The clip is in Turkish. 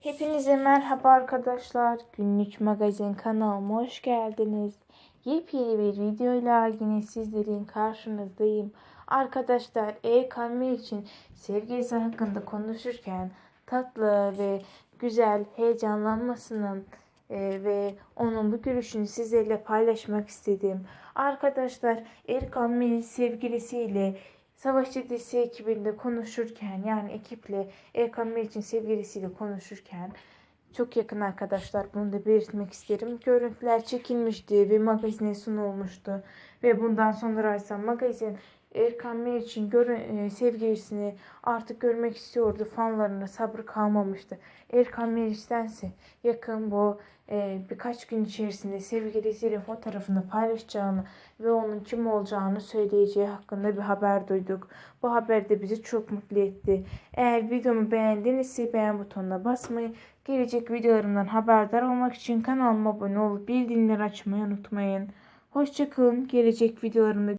Hepinize merhaba arkadaşlar. Günlük magazin kanalıma hoş geldiniz. Yepyeni bir videoyla yine sizlerin karşınızdayım. Arkadaşlar EKM için sevgilisi hakkında konuşurken tatlı ve güzel heyecanlanmasının e, ve onun bu görüşünü sizlerle paylaşmak istedim. Arkadaşlar Erkan Melih sevgilisiyle Savaşçı dizisi ekibinde konuşurken yani ekiple Erkan Meriç'in sevgilisiyle konuşurken çok yakın arkadaşlar bunu da belirtmek isterim. Görüntüler çekilmişti ve magazine sunulmuştu. Ve bundan sonra ise magazin Erkan Meriç'in görü- e, sevgilisini artık görmek istiyordu. Fanlarına sabrı kalmamıştı. Erkan Meriç'tense yakın bu e, birkaç gün içerisinde sevgilisiyle fotoğrafını paylaşacağını ve onun kim olacağını söyleyeceği hakkında bir haber duyduk. Bu haber de bizi çok mutlu etti. Eğer videomu beğendinizse beğen butonuna basmayı, gelecek videolarımdan haberdar olmak için kanalıma abone olup bildirimleri açmayı unutmayın. Hoşçakalın. Gelecek videolarımda